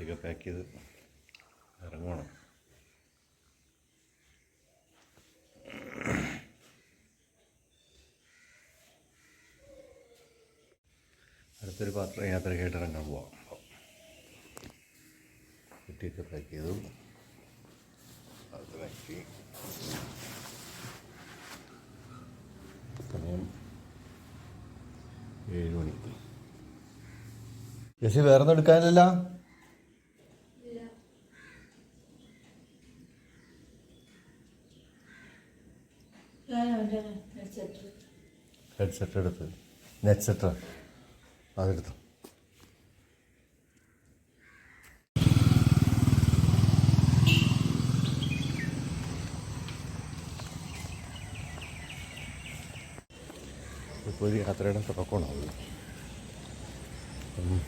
കുട്ടിയൊക്കെ പാക്ക് ചെയ്ത് ഇറങ്ങണം. അടുത്തൊരു പാത്ര യാത്രയ്ക്കായിട്ട് ഇറങ്ങാൻ പോവാം. കുട്ടിയൊക്കെ പാക്ക് ചെയ്തു. അതിനാക്കി സമയം ഏഴ് മണി. ജെസ്സി വേറൊന്നും എടുക്കാനില്ല ഹെഡ്സെറ്റ് എടുത്ത് നെറ്റ് സെറ്റ് അതെടുത്തു. ഇപ്പോൾ ഒരു യാത്രയുടെ തുടക്കമാണ് അത് ഉം.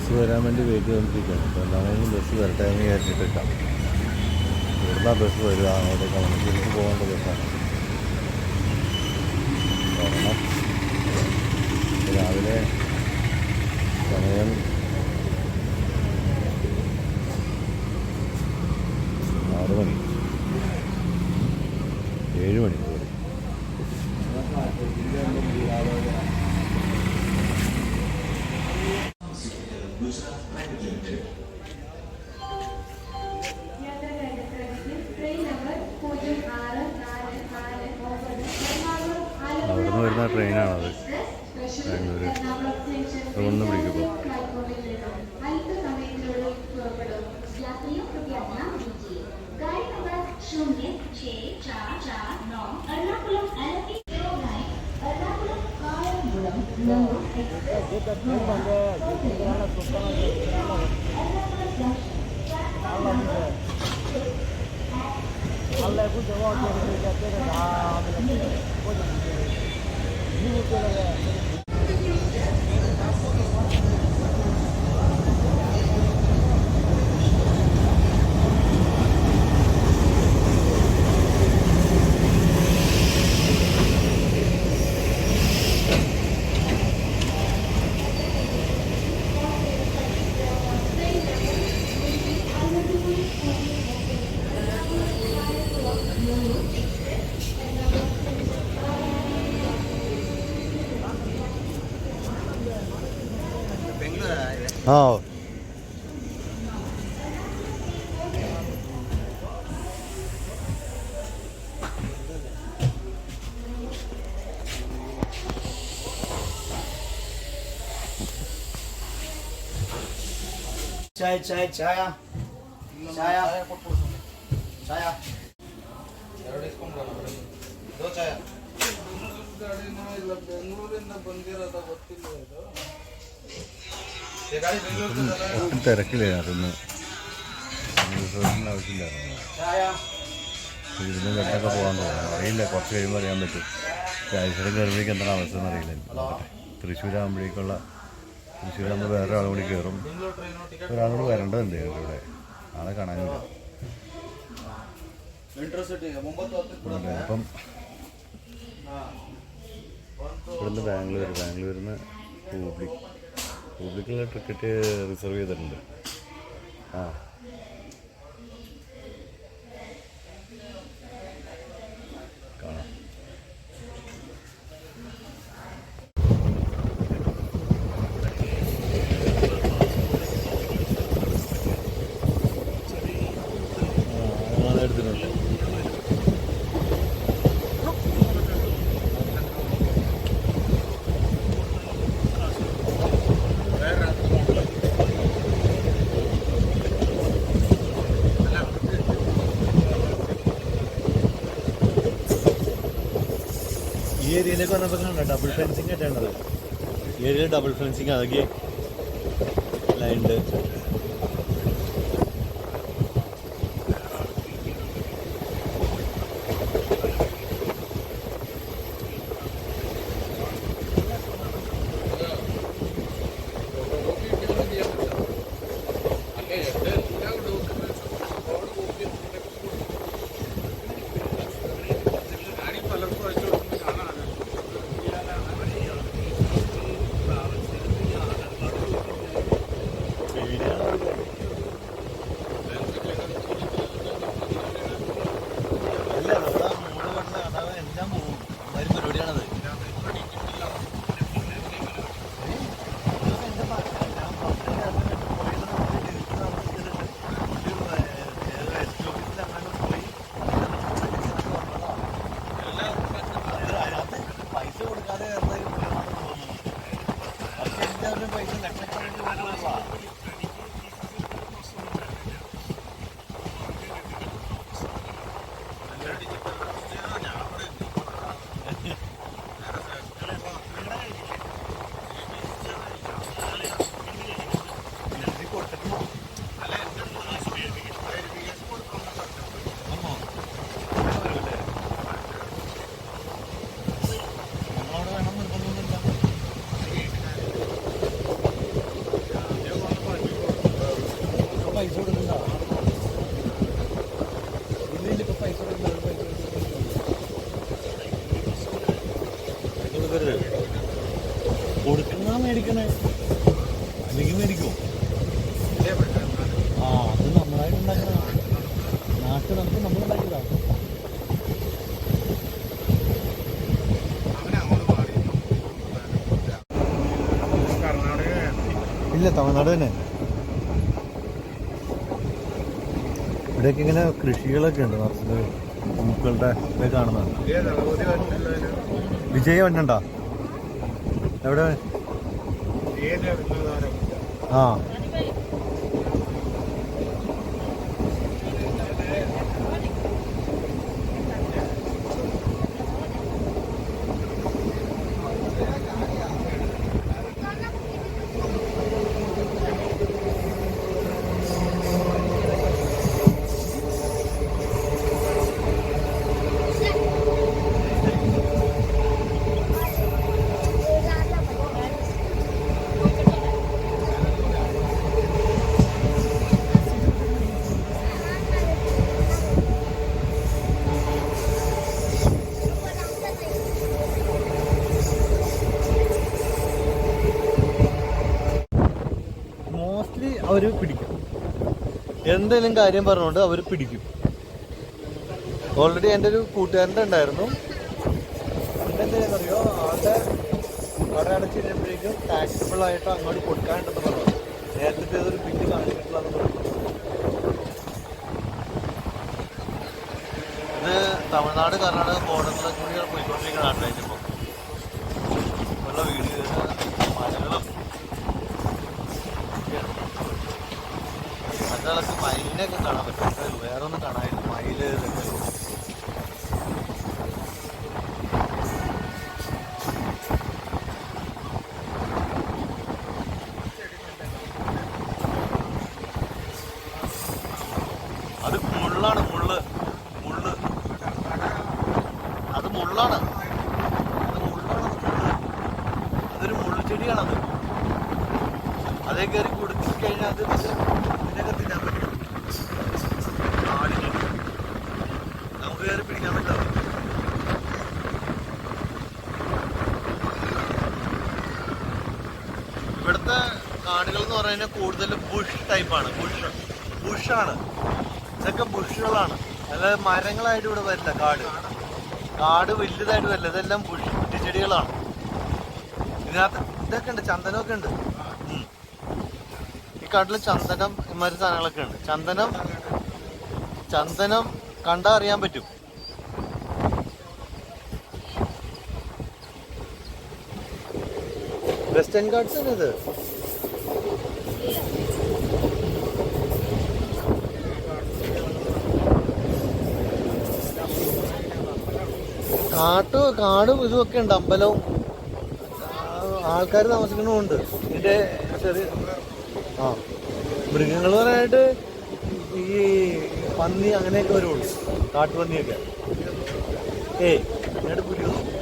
ബസ് വരാൻ വേണ്ടി വെയിറ്റ് ചെയ്തുകൊണ്ടിരിക്കുകയാണ് അപ്പോൾ എന്താണെങ്കിലും ബസ് വരട്ടെ എന്ന് വിചാരിച്ചിട്ടിട്ടാം ഇവിടുന്ന ബസ് വരിക അങ്ങോട്ടേക്ക് നമുക്ക് തിരിച്ച് പോകേണ്ട ബസ്സാണ് രാവിലെ സമയം ആറ് മണി. ഏഴ് മണി. ಅಲ್ಲೇ ಕೂತು ಹೋಗಿ ಹೋಗಿ ಹೋಗಿ ಹೋಗಿ ಹೋಗಿ ಹೋಗಿ 어. 자, 자, 자야. 자야. 자야. 너 자야. ಬೆಂಗಳೂರಿಂದ ಬಂದಿರೋದ ಗೊತ್ತಿಲ್ಲ ಇದು തിരക്കില്ലായിരുന്നു ആവശ്യമില്ലായിരുന്നു വെട്ടൊക്കെ പോകാൻ തോന്നുന്നു. അറിയില്ല കുറച്ച് കഴിയുമ്പോൾ അറിയാൻ പറ്റും. രാജസ്ഥലം കയറുമ്പോഴേക്ക് എന്താണ് അവസ്ഥ എന്ന് അറിയില്ല തൃശ്ശൂരാകുമ്പോഴേക്കുള്ള തൃശ്ശൂരാകുമ്പോൾ വേറെ ഒരാൾ കൂടി കയറും ഒരാളോട് വരേണ്ടതുണ്ട് ഇവിടെ. ആളെ കാണാനില്ല ഇപ്പം ഇവിടുന്ന് ബാംഗ്ലൂർ ബാംഗ്ലൂരിൽ നിന്ന് ഹൂബ്ലി. ഹൂബ്ലിക്കുള്ള ടിക്കറ്റ് റിസർവ് ചെയ്തിട്ടുണ്ട്. ആ. കണ്ട ഡബിൾ ഫെൻസിങ് ആയിട്ടാണത് ഏരിയ ഡബിൾ ഫെൻസിങ് ആകെ ലൈൻഡ് ഇല്ല തമിഴ്നാട് തന്നെ. ഇവിടെയൊക്കെ ഇങ്ങനെ കൃഷികളൊക്കെ ഉണ്ട് നിറച്ചത് പൂക്കളുടെ ഇത് കാണുന്നത്. വിജയ് വന്നണ്ട എവിടെ? ആ. അവർ പിടിക്കും. എന്തെങ്കിലും കാര്യം പറഞ്ഞുകൊണ്ട് അവർ പിടിക്കും. ഓൾറെഡി എന്റെ ഒരു കൂട്ടുകാരന്റെ ഉണ്ടായിരുന്നു. എന്തെങ്കിലും അറിയോ ആളുടെ കട അടച്ച് ടാക്സിബിൾ ആയിട്ട് അങ്ങോട്ട് കൊടുക്കാനുണ്ടെന്ന് പറഞ്ഞു. നേരത്തെ ഒരു ബില്ല് കാണിച്ചിട്ടില്ല എന്ന് പറഞ്ഞു ഇത് തമിഴ്നാട് കർണാടക ബോർഡറിലൊക്കെ കൂടി പോയിക്കൊണ്ടിരിക്കുന്ന ഇവിടുത്തെ കാടുകൾ എന്ന് പറഞ്ഞാൽ കൂടുതൽ ബുഷ് ടൈപ്പാണ് ബുഷ് ബുഷാണ് ഇതൊക്കെ ബുഷുകളാണ് അല്ലാതെ മരങ്ങളായിട്ട് ഇവിടെ വരില്ല കാട്. കാട് വലുതായിട്ട് വരില്ല. ഇതെല്ലാം ബുഷ് ചെടികളാണ് ഇതിനകത്ത് ഇതൊക്കെ ഉണ്ട് ചന്ദനമൊക്കെ ഉണ്ട്. ഈ കാട്ടിൽ ചന്ദനം ഇമാതിരി സാധനങ്ങളൊക്കെ ഉണ്ട്. ചന്ദനം ചന്ദനം കണ്ടാൽ അറിയാൻ പറ്റും. വെസ്റ്റേൺ ഗാർഡ്സ് ആണ് ഇത്. കാട്ട് കാടും ഇതുമൊക്കെ ഉണ്ട്. അമ്പലവും. ആൾക്കാർ താമസിക്കണമുണ്ട് ഇതിന്റെ ആ. മൃഗങ്ങൾ പറയാനായിട്ട് ഈ പന്നി അങ്ങനെയൊക്കെ വരുള്ളൂ. കാട്ടുപന്നിയൊക്കെ. ഏയ് എന്നിട്ട് പുലിയൊന്നും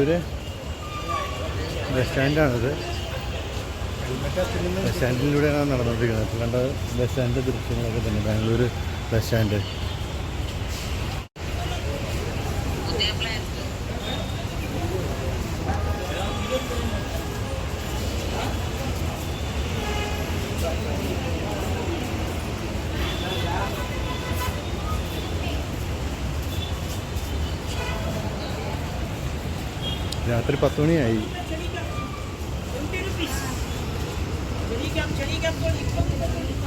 ബാംഗ്ലൂര് ബസ് സ്റ്റാൻഡാണിത് ബസ് സ്റ്റാൻഡിലൂടെയാണ് നടന്നുകൊണ്ടിരിക്കുന്നത് കണ്ട ബസ് സ്റ്റാൻഡിന്റെ ദൃശ്യങ്ങളൊക്കെ തന്നെ. ബാംഗ്ലൂർ ബസ് സ്റ്റാൻഡ് രാത്രി പത്ത് മണിയായി വരും